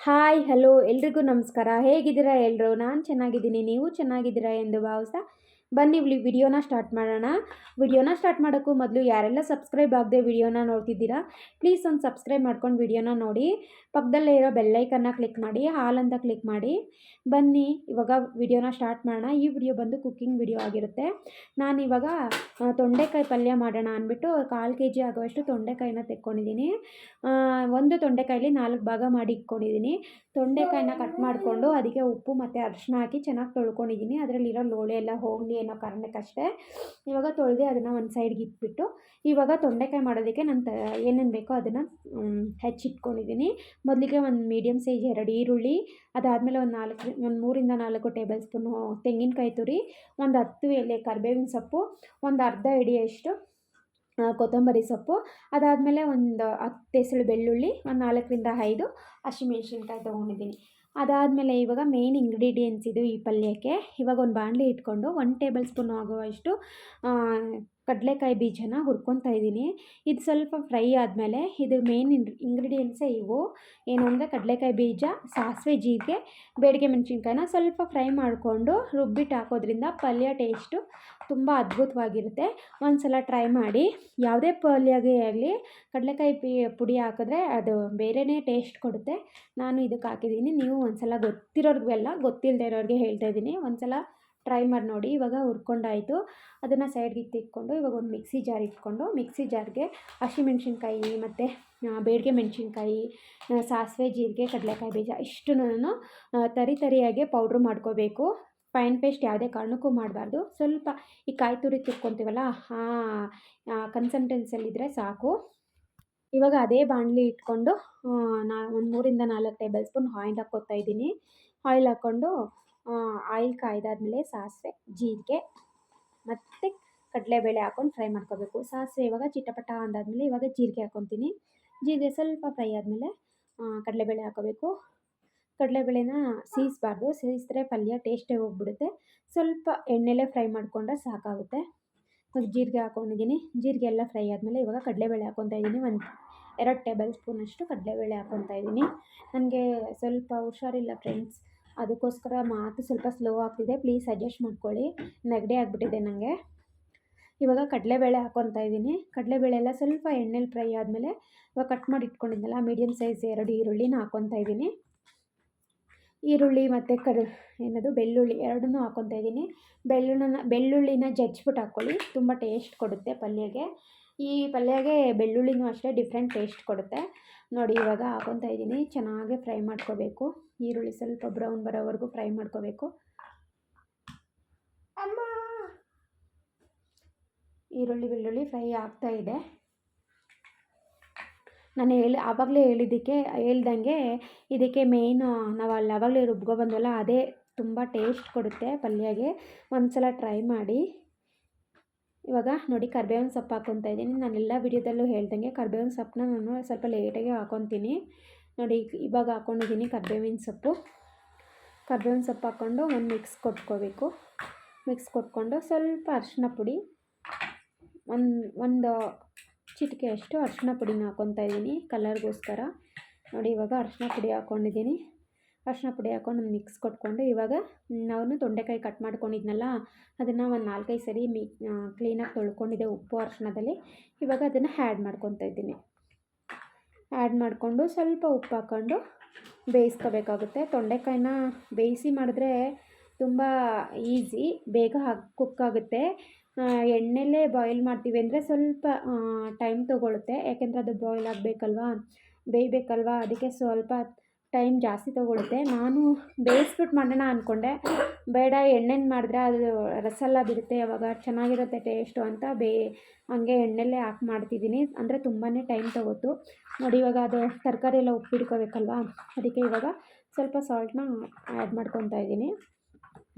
Hi hello ಎಲ್ರಿಗೂ ನಮಸ್ಕಾರ. ಹೇಗಿದ್ದೀರಾ ಎಲ್ಲರೂ ನಾನು ಚೆನ್ನಾಗಿದ್ದೀನಿ. ನೀವು ಚೆನ್ನಾಗಿದ್ದೀರಾ ಎಂದು ಭಾವಿಸ್ತಾ ಬನ್ನಿ ವಿಡಿಯೋನ ಸ್ಟಾರ್ಟ್ ಮಾಡೋಣ. ವಿಡಿಯೋನ ಸ್ಟಾರ್ಟ್ ಮಾಡೋಕ್ಕೂ ಮೊದಲು ಯಾರೆಲ್ಲ ಸಬ್ಸ್ಕ್ರೈಬ್ ಆಗದೆ ವಿಡಿಯೋನ ನೋಡ್ತಿದ್ದೀರಾ, ಪ್ಲೀಸ್ ಒಂದು ಸಬ್ಸ್ಕ್ರೈಬ್ ಮಾಡ್ಕೊಂಡು ವಿಡಿಯೋನ ನೋಡಿ. ಪಕ್ಕದಲ್ಲೇ ಇರೋ ಬೆಲ್ಲೈಕನ್ನ ಕ್ಲಿಕ್ ಮಾಡಿ, ಹಾಲ್ ಅಂತ ಕ್ಲಿಕ್ ಮಾಡಿ. ಬನ್ನಿ, ಇವಾಗ ವಿಡಿಯೋನ ಸ್ಟಾರ್ಟ್ ಮಾಡೋಣ. ಈ ವಿಡಿಯೋ ಬಂದು ಕುಕ್ಕಿಂಗ್ ವಿಡಿಯೋ ಆಗಿರುತ್ತೆ. ನಾನು ಇವಾಗ ತೊಂಡೆಕಾಯಿ ಪಲ್ಯ ಮಾಡೋಣ ಅಂದ್ಬಿಟ್ಟು ಕಾಲು ಕೆ ಜಿ ಆಗುವಷ್ಟು ತೊಂಡೆಕಾಯಿನ ತೆಕ್ಕೊಂಡಿದ್ದೀನಿ. ಒಂದು ತೊಂಡೆಕಾಯಲ್ಲಿ ನಾಲ್ಕು ಭಾಗ ಮಾಡಿ ಇಟ್ಕೊಂಡಿದ್ದೀನಿ. ತೊಂಡೆಕಾಯಿನ ಕಟ್ ಮಾಡಿಕೊಂಡು ಅದಕ್ಕೆ ಉಪ್ಪು ಮತ್ತು ಅರಿಶಿನ ಹಾಕಿ ಚೆನ್ನಾಗಿ ತೊಳ್ಕೊಂಡಿದ್ದೀನಿ. ಅದರಲ್ಲಿರೋ ಲೋಳೆ ಎಲ್ಲ ಹೋಗಲಿ ಅನ್ನೋ ಕಾರಣಕ್ಕಷ್ಟೇ ಇವಾಗ ತೊಳೆದು ಅದನ್ನು ಒಂದು ಸೈಡ್ಗೆ ಇಟ್ಬಿಟ್ಟು ಇವಾಗ ತೊಂಡೆಕಾಯಿ ಮಾಡೋದಕ್ಕೆ ನಾನು ತ ಏನೇನು ಬೇಕೋ ಅದನ್ನು ಹೆಚ್ಚಿಟ್ಕೊಂಡಿದ್ದೀನಿ ಮೊದಲಿಗೆ ಒಂದು ಮೀಡಿಯಮ್ ಸೈಜ್ ಎರಡು ಈರುಳ್ಳಿ ಅದಾದಮೇಲೆ ಒಂದು ನಾಲ್ಕು ಒಂದು ಮೂರಿಂದ ನಾಲ್ಕು ಟೇಬಲ್ ಸ್ಪೂನು ತೆಂಗಿನಕಾಯಿ ತುರಿ ಒಂದು ಹತ್ತು ಎಲೆ ಕರಿಬೇವಿನ ಸೊಪ್ಪು ಒಂದು ಅರ್ಧ ಹಿಡಿಯಷ್ಟು ಆ, ಕೊತ್ತಂಬರಿ ಸೊಪ್ಪು ಅದಾದಮೇಲೆ ಒಂದು ಹತ್ತು ಎಸಳು ಬೆಳ್ಳುಳ್ಳಿ ಒಂದು ನಾಲ್ಕರಿಂದ ಐದು ಹಸಿಮೆಣ್ಸಿನ್ಕಾಯಿ ತೊಗೊಂಡಿದ್ದೀನಿ ಅದಾದಮೇಲೆ ಇವಾಗ ಮೇಯ್ನ್ ಇಂಗ್ರೀಡಿಯೆಂಟ್ಸ್ ಇದು ಈ ಪಲ್ಯಕ್ಕೆ. ಇವಾಗ ಒಂದು ಬಾಣಲಿ ಇಟ್ಕೊಂಡು ಒನ್ ಟೇಬಲ್ ಸ್ಪೂನ್ ಆಗುವಷ್ಟು ಕಡಲೆಕಾಯಿ ಬೀಜನ ಹುರ್ಕೊತಾ ಇದ್ದೀನಿ. ಇದು ಸ್ವಲ್ಪ ಫ್ರೈ ಆದಮೇಲೆ ಇದು ಮೇನ್ ಇಂಗ್ರೀಡಿಯೆಂಟ್ಸೇ ಇವು. ಏನು ಅಂದರೆ ಕಡಲೆಕಾಯಿ ಬೀಜ, ಸಾಸಿವೆ, ಜೀರಿಗೆ ಬೇಡಿಗೆ ಮೆಣಸಿನ್ಕಾಯಿನ ಸ್ವಲ್ಪ ಫ್ರೈ ಮಾಡಿಕೊಂಡು ರುಬ್ಬಿಟ್ಟು ಹಾಕೋದ್ರಿಂದ ಪಲ್ಯ ಟೇಸ್ಟು ತುಂಬ ಅದ್ಭುತವಾಗಿರುತ್ತೆ. ಒಂದು ಸಲ ಟ್ರೈ ಮಾಡಿ. ಯಾವುದೇ ಪಲ್ಯಗೆ ಆಗಲಿ, ಕಡಲೆಕಾಯಿ ಪುಡಿ ಹಾಕಿದ್ರೆ ಅದು ಬೇರೆಯೇ ಟೇಸ್ಟ್ ಕೊಡುತ್ತೆ. ನಾನು ಇದಕ್ಕೆ ಹಾಕಿದ್ದೀನಿ. ನೀವು ಒಂದು ಸಲ ಗೊತ್ತಿರೋರಿಗೆಲ್ಲ ಗೊತ್ತಿಲ್ಲದೆ ಇರೋರಿಗೆ ಹೇಳ್ತಾ ಇದ್ದೀನಿ. ಒಂದು ಸಲ ಟ್ರೈ ಮಾಡಿ ನೋಡಿ. ಇವಾಗ ಹುರ್ಕೊಂಡಾಯಿತು. ಅದನ್ನು ಸೈಡ್ಗೆ ಇಟ್ಟಿಟ್ಕೊಂಡು ಇವಾಗ ಒಂದು ಮಿಕ್ಸಿ ಜಾರ್ ಇಟ್ಕೊಂಡು ಮಿಕ್ಸಿ ಜಾರ್ಗೆ ಹಸಿಮೆಣ್ಸಿನ್ಕಾಯಿ ಮತ್ತು ಬೇಡಿಗೆ ಮೆಣಸಿನ್ಕಾಯಿ ಸಾಸಿವೆ, ಜೀರಿಗೆ, ಕಡಲೆಕಾಯಿ ಬೀಜ ಇಷ್ಟನ್ನು ತರಿ ತರಿಯಾಗಿ ಪೌಡ್ರ್ ಮಾಡ್ಕೋಬೇಕು. ಫೈನ್ ಪೇಸ್ಟ್ ಯಾವುದೇ ಕಾರಣಕ್ಕೂ ಮಾಡಬಾರ್ದು. ಸ್ವಲ್ಪ ಈ ಕಾಯಿ ತುರಿ ತಿಕ್ಕೊತೀವಲ್ಲ ಆ ಕನ್ಸಂಟೆನ್ಸಲ್ಲಿದ್ದರೆ ಸಾಕು. ಇವಾಗ ಅದೇ ಬಾಣಲಿ ಇಟ್ಕೊಂಡು ನಾ, ಒಂದು ಮೂರಿಂದ ನಾಲ್ಕು ಟೇಬಲ್ ಸ್ಪೂನ್ ಆಯಿಲ್ ಹಾಕ್ಕೋತಾ ಇದ್ದೀನಿ. ಆಯಿಲ್ ಹಾಕ್ಕೊಂಡು ಆಯಿಲ್ ಕಾಯ್ದಾದ್ಮೇಲೆ ಸಾಸಿವೆ, ಜೀರಿಗೆ ಮತ್ತು ಕಡಲೆಬೇಳೆ ಹಾಕೊಂಡು ಫ್ರೈ ಮಾಡ್ಕೋಬೇಕು. ಸಾಸಿವೆ ಇವಾಗ ಚಿಟಪಟ ಅಂದಾದಮೇಲೆ ಇವಾಗ ಜೀರಿಗೆ ಹಾಕೊತೀನಿ. ಜೀರಿಗೆ ಸ್ವಲ್ಪ ಫ್ರೈ ಆದಮೇಲೆ ಕಡಲೆಬೇಳೆ ಹಾಕೋಬೇಕು. ಕಡಲೆಬೇಳೆನ ಸೀಸ್ಬಾರ್ದು. ಸೀಸಿದ್ರೆ ಪಲ್ಯ ಟೇಸ್ಟೇ ಹೋಗ್ಬಿಡುತ್ತೆ. ಸ್ವಲ್ಪ ಎಣ್ಣೆಲೇ ಫ್ರೈ ಮಾಡಿಕೊಂಡ್ರೆ ಸಾಕಾಗುತ್ತೆ. ಇವಾಗ ಜೀರಿಗೆ ಹಾಕೊಂಡಿದ್ದೀನಿ. ಜೀರಿಗೆ ಎಲ್ಲ ಫ್ರೈ ಆದಮೇಲೆ ಇವಾಗ ಕಡಲೆಬೇಳೆ ಹಾಕೊತಾ ಇದ್ದೀನಿ. ಒಂದು ಎರಡು ಟೇಬಲ್ ಸ್ಪೂನಷ್ಟು ಕಡಲೆಬೇಳೆ ಹಾಕ್ಕೊತಾ ಇದ್ದೀನಿ. ನನಗೆ ಸ್ವಲ್ಪ ಹುಷಾರಿಲ್ಲ ಫ್ರೆಂಡ್ಸ್ ಅದಕ್ಕೋಸ್ಕರ ಮಾತು ಸ್ವಲ್ಪ ಸ್ಲೋ ಆಗ್ತಿದೆ. ಪ್ಲೀಸ್ ಅಡ್ಜಸ್ಟ್ ಮಾಡ್ಕೊಳ್ಳಿ. ನೆಗಡಿ ಆಗಿಬಿಟ್ಟಿದೆ ನನಗೆ ಇವಾಗ ಕಡಲೆಬೇಳೆ ಹಾಕ್ಕೊತಾ ಇದ್ದೀನಿ. ಕಡಲೆಬೇಳೆ ಎಲ್ಲ ಸ್ವಲ್ಪ ಎಣ್ಣೆಲಿ ಫ್ರೈ ಆದಮೇಲೆ ಇವಾಗ ಕಟ್ ಮಾಡಿ ಇಟ್ಕೊಂಡಿದ್ನಲ್ಲ ಮೀಡಿಯಮ್ ಸೈಜ್ ಎರಡು ಈರುಳ್ಳಿನ ಹಾಕ್ಕೊತಾ ಇದ್ದೀನಿ. ಈರುಳ್ಳಿ ಮತ್ತು ಕರ್ ಏನದು, ಬೆಳ್ಳುಳ್ಳಿ ಎರಡನ್ನೂ ಹಾಕ್ಕೊತಾ ಇದ್ದೀನಿ. ಬೆಳ್ಳುಳ್ಳಿನ ಬೆಳ್ಳುಳ್ಳಿನ ಜಜ್ಜಿಬಿಟ್ಟು ಹಾಕ್ಕೊಳ್ಳಿ. ತುಂಬ ಟೇಸ್ಟ್ ಕೊಡುತ್ತೆ ಪಲ್ಯಗೆ. ಈ ಪಲ್ಯಗೆ ಬೆಳ್ಳುಳ್ಳಿನೂ ಅಷ್ಟೇ ಡಿಫ್ರೆಂಟ್ ಟೇಸ್ಟ್ ಕೊಡುತ್ತೆ. ನೋಡಿ ಇವಾಗ ಹಾಕೊತಾ ಇದ್ದೀನಿ. ಚೆನ್ನಾಗಿ ಫ್ರೈ ಮಾಡ್ಕೋಬೇಕು. ಈರುಳ್ಳಿ ಸ್ವಲ್ಪ ಬ್ರೌನ್ ಬರೋವರೆಗೂ ಫ್ರೈ ಮಾಡ್ಕೋಬೇಕು. ಈರುಳ್ಳಿ ಬೆಳ್ಳುಳ್ಳಿ ಫ್ರೈ ಆಗ್ತಾ ಇದೆ. ನಾನು ಹೇಳಿ ಆವಾಗಲೇ ಹೇಳಿದ್ದಕ್ಕೆ ಹೇಳ್ದಂಗೆ ಇದಕ್ಕೆ ಮೇಯ್ನು ನಾವು ಅಲ್ಲಿ ಆವಾಗಲೇ ರುಬ್ಕೊ ಬಂದ್ವಲ್ಲ ಅದೇ ತುಂಬ ಟೇಸ್ಟ್ ಕೊಡುತ್ತೆ ಪಲ್ಯಗೆ. ಒಂದು ಸಲ ಟ್ರೈ ಮಾಡಿ. ಇವಾಗ ನೋಡಿ ಕರ್ಬೇವಿನ ಸೊಪ್ಪು ಹಾಕ್ಕೊತಾ ಇದ್ದೀನಿ. ನಾನು ಎಲ್ಲ ವಿಡಿಯೋದಲ್ಲೂ ಹೇಳ್ದಂಗೆ ಕರ್ಬೇವಿನ ಸೊಪ್ಪನ್ನ ನಾನು ಸ್ವಲ್ಪ ಲೇಟಾಗಿ ಹಾಕ್ಕೊತೀನಿ. ನೋಡಿ, ಇವಾಗ ಹಾಕ್ಕೊಂಡಿದ್ದೀನಿ ಕರ್ಬೇವಿನ ಸೊಪ್ಪು. ಕರ್ಬೇವಿನ ಸೊಪ್ಪು ಹಾಕ್ಕೊಂಡು ಒಂದು ಮಿಕ್ಸ್ ಕೊಟ್ಕೋಬೇಕು. ಮಿಕ್ಸ್ ಕೊಟ್ಕೊಂಡು ಸ್ವಲ್ಪ ಅರಿಶಿನ ಪುಡಿ. ಒಂದು ಒಂದು ಚಿಟಿಕೆ ಅಷ್ಟು ಅರಿಶಿನ ಪುಡಿನ ಹಾಕ್ಕೊತಾ ಇದ್ದೀನಿ ಕಲರ್ಗೋಸ್ಕರ. ನೋಡಿ, ಇವಾಗ ಅರಿಶಿನ ಪುಡಿ ಹಾಕ್ಕೊಂಡಿದ್ದೀನಿ. ಅರಿಶಿನ ಪುಡಿ ಹಾಕೊಂಡು ಮಿಕ್ಸ್ ಕೊಟ್ಕೊಂಡು ಇವಾಗ ನಾನು ತೊಂಡೆಕಾಯಿ ಕಟ್ ಮಾಡ್ಕೊಂಡಿದ್ನಲ್ಲ, ಅದನ್ನು ಒಂದು ನಾಲ್ಕೈದು ಸರಿ ಮಿ ಕ್ಲೀನಾಗಿ ತೊಳ್ಕೊಂಡಿದ್ದೆ ಉಪ್ಪು ಅರ್ಶಿನದಲ್ಲಿ ಇವಾಗ ಅದನ್ನು ಆ್ಯಡ್ ಮಾಡ್ಕೊತಾ ಇದ್ದೀನಿ. ಆ್ಯಡ್ ಮಾಡಿಕೊಂಡು ಸ್ವಲ್ಪ ಉಪ್ಪು ಹಾಕ್ಕೊಂಡು ಬೇಯಿಸ್ಕೋಬೇಕಾಗುತ್ತೆ. ತೊಂಡೆಕಾಯಿನ ಬೇಯಿಸಿ ಮಾಡಿದ್ರೆ ತುಂಬ ಈಸಿ, ಬೇಗ ಕುಕ್ ಆಗುತ್ತೆ. ಎಣ್ಣೆಲೇ ಬಾಯ್ಲ್ ಮಾಡ್ತೀವಿ ಅಂದರೆ ಸ್ವಲ್ಪ ಟೈಮ್ ತೊಗೊಳುತ್ತೆ. ಯಾಕೆಂದರೆ ಅದು ಬಾಯ್ಲ್ ಆಗಬೇಕಲ್ವಾ, ಬೇಯಬೇಕಲ್ವಾ, ಅದಕ್ಕೆ ಸ್ವಲ್ಪ ಟೈಮ್ ಜಾಸ್ತಿ ತೊಗೊಳುತ್ತೆ. ನಾನು ಬೇಯಿಸ್ಬಿಟ್ಟು ಮಾಡೋಣ ಅಂದ್ಕೊಂಡೆ ಬೇಡ, ಎಣ್ಣೆನ ಮಾಡಿದ್ರೆ ಅದು ರಸಲ್ಲ ಬಿಡುತ್ತೆ, ಅವಾಗ ಚೆನ್ನಾಗಿರುತ್ತೆ ಟೇಸ್ಟು ಅಂತ ಬೇ, ಹಂಗೆ ಎಣ್ಣೆಲ್ಲೇ ಹಾಕಿ ಮಾಡ್ತಿದ್ದೀನಿ. ಅಂದರೆ ತುಂಬಾ ಟೈಮ್ ತಗೋತು ನೋಡಿ, ಇವಾಗ ಅದು ತರಕಾರಿ ಎಲ್ಲ ಉಪ್ಪು ಹಿಡ್ಕೋಬೇಕಲ್ವಾ? ಅದಕ್ಕೆ ಇವಾಗ ಸ್ವಲ್ಪ ಸಾಲ್ಟನ್ನ ಆ್ಯಡ್ ಮಾಡ್ಕೊತಾ ಇದ್ದೀನಿ.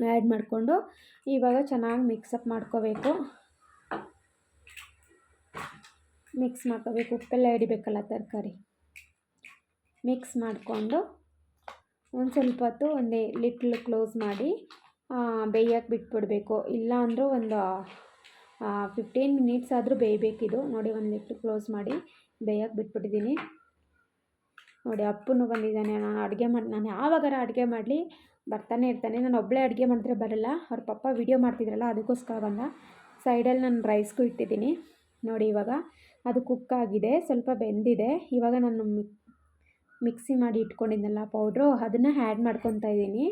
ಆ್ಯಡ್ ಮಾಡಿಕೊಂಡು ಇವಾಗ ಚೆನ್ನಾಗಿ ಮಿಕ್ಸಪ್ ಮಾಡ್ಕೋಬೇಕು. ಮಿಕ್ಸ್ ಮಾಡ್ಕೋಬೇಕು. ಉಪ್ಪೆಲ್ಲ ಹಿಡಿಬೇಕಲ್ಲ ತರಕಾರಿ. ಮಿಕ್ಸ್ ಮಾಡಿಕೊಂಡು ಒಂದು ಸ್ವಲ್ಪ ಹೊತ್ತು ಒಂದೇ ಲಿಟ್ಲ್ ಕ್ಲೋಸ್ ಮಾಡಿ ಬೇಯಕ್ಕೆ ಬಿಟ್ಬಿಡಬೇಕು. ಇಲ್ಲ ಅಂದರೂ ಒಂದು ಫಿಫ್ಟೀನ್ ಮಿನಿಟ್ಸ್ ಆದರೂ ಬೇಯಬೇಕಿದು. ನೋಡಿ, ಒಂದು ಲಿಟ್ಲ್ ಕ್ಲೋಸ್ ಮಾಡಿ ಬೇಯಕ್ಕೆ ಬಿಟ್ಬಿಟ್ಟಿದ್ದೀನಿ. ನೋಡಿ, ಅಪ್ಪನು ಬಂದಿದ್ದಾನೆ. ನಾನು ಅಡುಗೆ ಮಾಡಿ, ನಾನು ಯಾವಾಗಾರ ಅಡುಗೆ ಮಾಡಲಿ, ಬರ್ತಾನೆ ಇರ್ತಾನೆ. ನಾನು ಒಬ್ಬಳೇ ಅಡುಗೆ ಮಾಡಿದ್ರೆ ಬರಲ್ಲ. ಅವ್ರ ಪಪ್ಪ ವಿಡಿಯೋ ಮಾಡ್ತಿದ್ರಲ್ಲ, ಅದಕ್ಕೋಸ್ಕರ ಬಂದ. ಸೈಡಲ್ಲಿ ನಾನು ರೈಸ್ಗೂ ಇಟ್ಟಿದ್ದೀನಿ. ನೋಡಿ, ಇವಾಗ ಅದು ಕುಕ್ ಆಗಿದೆ. ಸ್ವಲ್ಪ ಬೆಂದಿದೆ. ಇವಾಗ ನಾನು ಮಿಕ್ಸಿ ಮಾಡಿ ಇಟ್ಕೊಂಡಿದ್ನಲ್ಲ ಪೌಡ್ರು, ಅದನ್ನು ಆ್ಯಡ್ ಮಾಡ್ಕೊತಾ ಇದ್ದೀನಿ.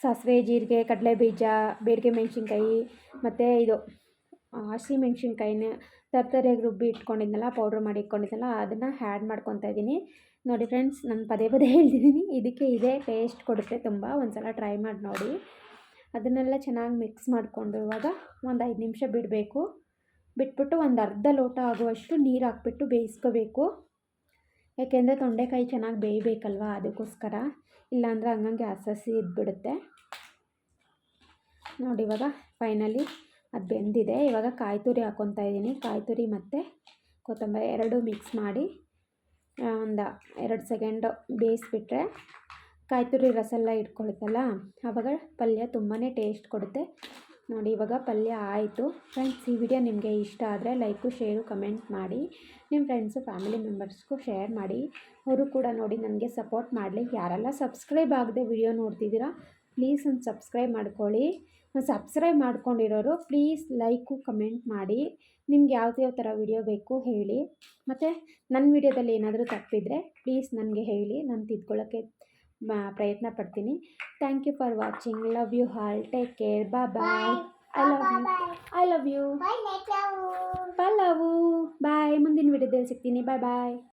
ಸಾಸಿವೆ, ಜೀರಿಗೆ ಕಡಲೆ ಬೀಜ ಬೇಡಿಗೆ ಮೆಣಸಿನ್ಕಾಯಿ, ಮತ್ತು ಇದು ಹಸಿ ಮೆಣಸಿನ್ಕಾಯಿನ ತರ್ತರಿಯಾಗಿ ರುಬ್ಬಿ ಇಟ್ಕೊಂಡಿದ್ನಲ್ಲ, ಪೌಡ್ರ್ ಮಾಡಿ ಇಟ್ಕೊಂಡಿದ್ನಲ್ಲ, ಅದನ್ನು ಹ್ಯಾಡ್ ಮಾಡ್ಕೊತಾ ಇದ್ದೀನಿ. ನೋಡಿ ಫ್ರೆಂಡ್ಸ್ ನಾನು ಪದೇ ಪದೇ ಹೇಳ್ತಿದ್ದೀನಿ, ಇದಕ್ಕೆ ಇದೇ ಟೇಸ್ಟ್ ಕೊಡುತ್ತೆ, ತುಂಬ ಒಂದು ಸಲ ಟ್ರೈ ಮಾಡಿ ನೋಡಿ. ಅದನ್ನೆಲ್ಲ ಚೆನ್ನಾಗಿ ಮಿಕ್ಸ್ ಮಾಡಿಕೊಂಡು ಇವಾಗ ಒಂದು ಐದು ನಿಮಿಷ ಬಿಡಬೇಕು. ಬಿಟ್ಬಿಟ್ಟು ಒಂದು ಅರ್ಧ ಲೋಟ ಆಗುವಷ್ಟು ನೀರು ಹಾಕ್ಬಿಟ್ಟು ಬೇಯಿಸ್ಕೋಬೇಕು. ಯಾಕೆಂದರೆ ತೊಂಡೆಕಾಯಿ ಚೆನ್ನಾಗಿ ಬೇಯಬೇಕಲ್ವ ಅದಕ್ಕೋಸ್ಕರ. ಇಲ್ಲಾಂದರೆ ಹಂಗಂಗೆ ಹಸಿ ಇದ್ಬಿಡುತ್ತೆ. ನೋಡಿ ಇವಾಗ ಫೈನಲಿ ಅದು ಬೆಂದಿದೆ. ಇವಾಗ ಕಾಯಿ ತುರಿ ಹಾಕ್ಕೊತಾ ಇದ್ದೀನಿ. ಕಾಯಿ ತುರಿ ಮತ್ತು ಕೊತ್ತಂಬರಿ ಎರಡು ಮಿಕ್ಸ್ ಮಾಡಿ ಒಂದು ಎರಡು ಸೆಕೆಂಡು ಬೇಯಿಸ್ಬಿಟ್ರೆ ಕಾಯಿ ತುರಿ ರಸ ಎಲ್ಲ ಇಟ್ಕೊಳುತ್ತಲ್ಲ ಆವಾಗ ಪಲ್ಯ ತುಂಬಾ ಟೇಸ್ಟ್ ಕೊಡುತ್ತೆ. ನೋಡಿ, ಇವಾಗ ಪಲ್ಯ ಆಯಿತು. ಫ್ರೆಂಡ್ಸ್ ಈ ವಿಡಿಯೋ ನಿಮಗೆ ಇಷ್ಟ ಆದರೆ ಲೈಕು ಶೇರು ಕಮೆಂಟ್ ಮಾಡಿ. ನಿಮ್ಮ ಫ್ರೆಂಡ್ಸು ಫ್ಯಾಮಿಲಿ ಮೆಂಬರ್ಸ್ಗೂ ಶೇರ್ ಮಾಡಿ. ಅವರು ಕೂಡ ನೋಡಿ ನನಗೆ ಸಪೋರ್ಟ್ ಮಾಡಲಿ. ಯಾರೆಲ್ಲ ಸಬ್ಸ್ಕ್ರೈಬ್ ಆಗದೆ ವಿಡಿಯೋ ನೋಡ್ತಿದ್ದೀರಾ ಪ್ಲೀಸ್ ಒಂದು ಸಬ್ಸ್ಕ್ರೈಬ್ ಮಾಡ್ಕೊಳ್ಳಿ. ಸಬ್ಸ್ಕ್ರೈಬ್ ಮಾಡ್ಕೊಂಡಿರೋರು ಪ್ಲೀಸ್ ಲೈಕು ಕಮೆಂಟ್ ಮಾಡಿ. ನಿಮ್ಗೆ ಯಾವ ಥರ ವಿಡಿಯೋ ಬೇಕು ಹೇಳಿ. ಮತ್ತು ನನ್ನ ವಿಡಿಯೋದಲ್ಲಿ ಏನಾದರೂ ತಪ್ಪಿದರೆ ಪ್ಲೀಸ್ ನನಗೆ ಹೇಳಿ. ನಾನು ತಿದ್ಕೊಳ್ಳೋಕ್ಕೆ ಪ್ರಯತ್ನ ಪಡ್ತೀನಿ. Thank you for watching love you all take care ಬಾ bye I love you I love you bye love bye ಮುಂದಿನ ವಿಡಿಯೋದಲ್ಲಿ ಸಿಗ್ತೀನಿ. ಬಾಯ್ ಬಾಯ್